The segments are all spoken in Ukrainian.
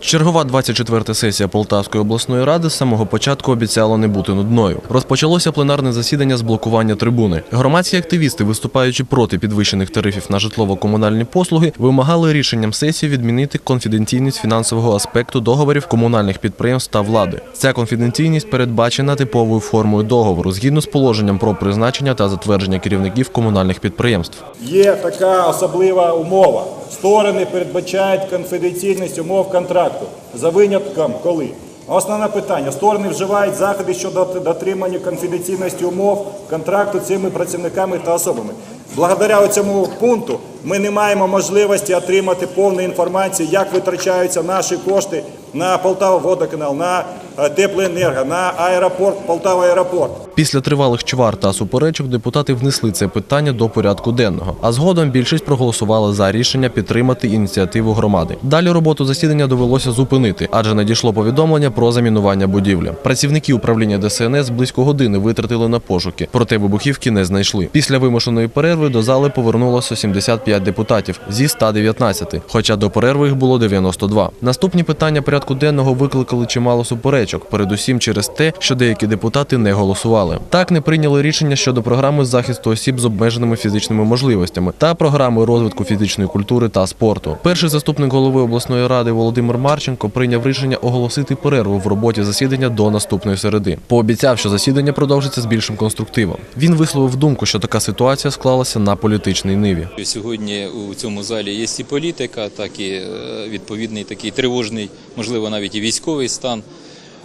Чергова 24-та сесія Полтавської обласної ради з самого початку обіцяла не бути нудною. Розпочалося пленарне засідання з блокування трибуни. Громадські активісти, виступаючи проти підвищених тарифів на житлово-комунальні послуги, вимагали рішенням сесії відмінити конфіденційність фінансового аспекту договорів комунальних підприємств та влади. Ця конфіденційність передбачена типовою формою договору згідно з положенням про призначення та затвердження керівників комунальних підприємств. Є така особлива умова. Сторони передбачають конфіденційність умов контракту за винятком коли. Основне питання: сторони вживають заходи щодо дотримання конфіденційності умов контракту цими працівниками та особами. Благодаря цьому пункту ми не маємо можливості отримати повну інформацію, як витрачаються наші кошти на Полтава водоканал, на е, теплоенерго, на аеропорт, Полтава аеропорт. Після тривалих чвар та суперечок депутати внесли це питання до порядку денного. А згодом більшість проголосувала за рішення підтримати ініціативу громади. Далі роботу засідання довелося зупинити, адже надійшло повідомлення про замінування будівлі. Працівники управління ДСНС близько години витратили на пошуки, проте вибухівки не знайшли. Після вимушеної перерви до зали повернулося 75 депутатів зі 119, хоча до перерви їх було 92. Наступні питання порядку денного викликали чимало суперечок, передусім через те, що деякі депутати не голосували. Так не прийняли рішення щодо програми захисту осіб з обмеженими фізичними можливостями та програми розвитку фізичної культури та спорту. Перший заступник голови обласної ради Володимир Марченко прийняв рішення оголосити перерву в роботі засідання до наступної середи. Пообіцяв, що засідання продовжиться з більшим конструктивом. Він висловив думку, що така ситуація склалася на політичній ниві. Сьогодні у цьому залі є і політика, так і е, відповідний такий тривожний, можливо, навіть і військовий стан.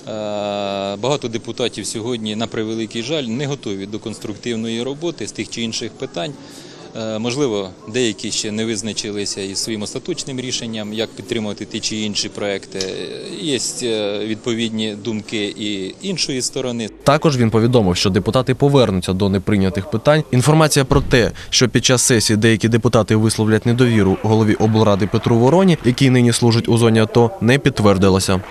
Е, Багато депутатів сьогодні, на превеликий жаль, не готові до конструктивної роботи з тих чи інших питань. Е, Можливо, деякі ще не визначилися із своїм остаточним рішенням, як підтримувати ті чи інші проекти. Є е, відповідні думки і іншої сторони. Також він повідомив, що депутати повернуться до неприйнятих питань. Інформація про те, що під час сесії деякі депутати висловлять недовіру голові облради Петру Вороні, який нині служить у зоні АТО, не підтвердилася.